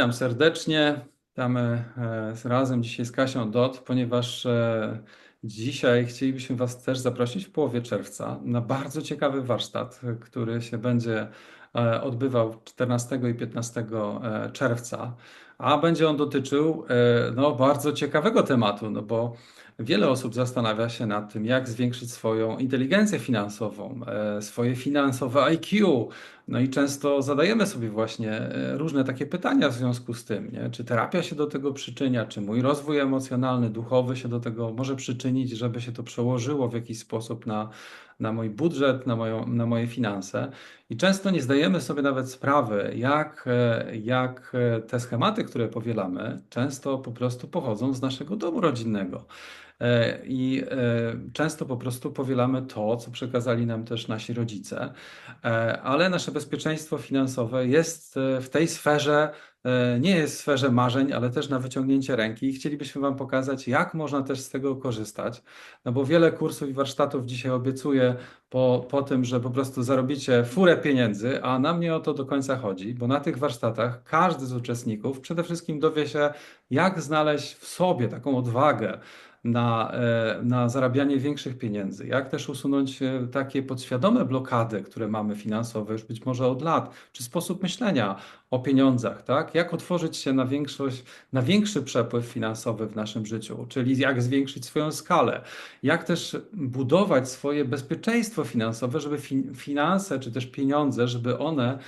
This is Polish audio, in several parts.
Witam serdecznie. Witamy e, razem dzisiaj z Kasią Dot, ponieważ e, dzisiaj chcielibyśmy Was też zaprosić w połowie czerwca na bardzo ciekawy warsztat, który się będzie e, odbywał 14 i 15 czerwca, a będzie on dotyczył no, bardzo ciekawego tematu, no bo wiele osób zastanawia się nad tym, jak zwiększyć swoją inteligencję finansową, swoje finansowe IQ, no i często zadajemy sobie właśnie e, różne takie pytania w związku z tym, nie? Czy terapia się do tego przyczynia, czy mój rozwój emocjonalny, duchowy się do tego może przyczynić, żeby się to przełożyło w jakiś sposób na, na mój budżet, na, moją, na moje finanse. I często nie zdajemy sobie nawet sprawy, jak, e, jak e, te schematy, które powielamy, często po prostu pochodzą z naszego domu rodzinnego. E, I często po prostu powielamy to, co przekazali nam też nasi rodzice, ale nasze bezpieczeństwo finansowe jest w tej sferze E, nie jest w sferze marzeń, ale też na wyciągnięcie ręki i chcielibyśmy Wam pokazać, jak można też z tego korzystać. No bo wiele kursów i warsztatów dzisiaj obiecuje po, po tym, że po prostu zarobicie furę pieniędzy, a nam nie o to do końca chodzi, bo na tych warsztatach każdy z uczestników przede wszystkim dowie się, jak znaleźć w sobie taką odwagę, na, e, na zarabianie większych pieniędzy, jak też usunąć e, takie podświadome blokady, które mamy finansowe już być może od lat, czy sposób myślenia o pieniądzach, tak? Jak otworzyć się na większość, na większy przepływ finansowy w naszym życiu, czyli jak zwiększyć swoją skalę, jak też budować swoje bezpieczeństwo finansowe, żeby finanse czy też pieniądze, żeby one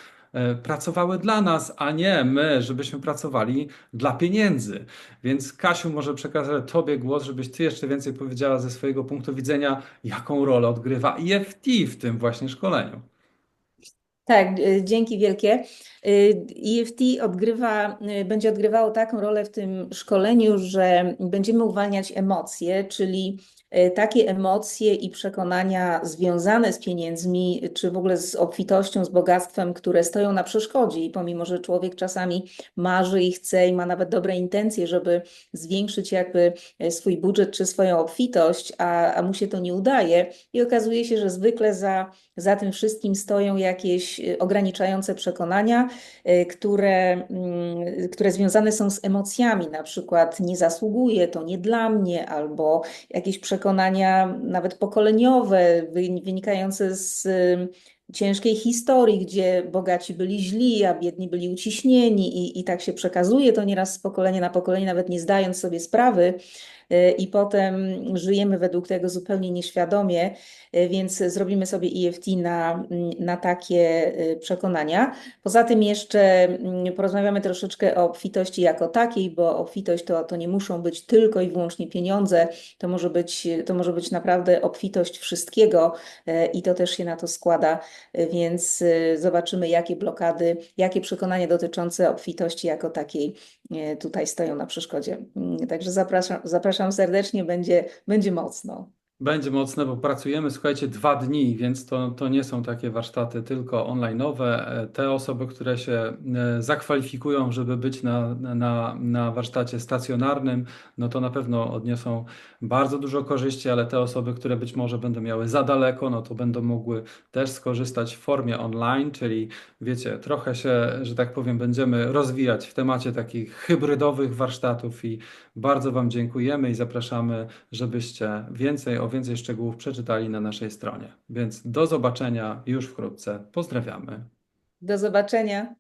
pracowały dla nas, a nie my, żebyśmy pracowali dla pieniędzy. Więc Kasiu, może przekazać Tobie głos, żebyś Ty jeszcze więcej powiedziała ze swojego punktu widzenia, jaką rolę odgrywa EFT w tym właśnie szkoleniu. Tak, y, dzięki wielkie. EFT y, odgrywa, y, będzie odgrywało taką rolę w tym szkoleniu, że będziemy uwalniać emocje, czyli E, takie emocje i przekonania związane z pieniędzmi, czy w ogóle z obfitością, z bogactwem, które stoją na przeszkodzie. I pomimo, że człowiek czasami marzy i chce i ma nawet dobre intencje, żeby zwiększyć jakby e, swój budżet czy swoją obfitość, a, a mu się to nie udaje, i okazuje się, że zwykle za, za tym wszystkim stoją jakieś e, ograniczające przekonania, które, mm, które związane są z emocjami, na przykład nie zasługuje, to nie dla mnie, albo jakieś przekonania, nawet pokoleniowe, wynikające z ciężkiej historii, gdzie bogaci byli źli, a biedni byli uciśnieni i, i tak się przekazuje to nieraz z pokolenia na pokolenie, nawet nie zdając sobie sprawy, i potem żyjemy według tego zupełnie nieświadomie, e, więc zrobimy sobie EFT na, na takie e, przekonania. Poza tym jeszcze porozmawiamy troszeczkę o obfitości jako takiej, bo obfitość to, to nie muszą być tylko i wyłącznie pieniądze, to może być, to może być naprawdę obfitość wszystkiego i to też się na to składa, więc zobaczymy, jakie blokady, jakie przekonania dotyczące obfitości jako takiej tutaj stoją na przeszkodzie. Także zapraszam, zapraszam zapraszam serdecznie, będzie, będzie mocno. Będzie mocne, bo pracujemy, słuchajcie, dwa dni, więc to, to nie są takie warsztaty tylko online'owe. E, te osoby, które się e, zakwalifikują, żeby być na, na, na warsztacie stacjonarnym, no to na pewno odniosą bardzo dużo korzyści, ale te osoby, które być może będą miały za daleko, no to będą mogły też skorzystać w formie online, czyli wiecie, trochę się, że tak powiem, będziemy rozwijać w temacie takich hybrydowych warsztatów i bardzo Wam dziękujemy i zapraszamy, żebyście więcej o więcej szczegółów przeczytali na naszej stronie. Więc do zobaczenia już wkrótce. Pozdrawiamy. Do zobaczenia.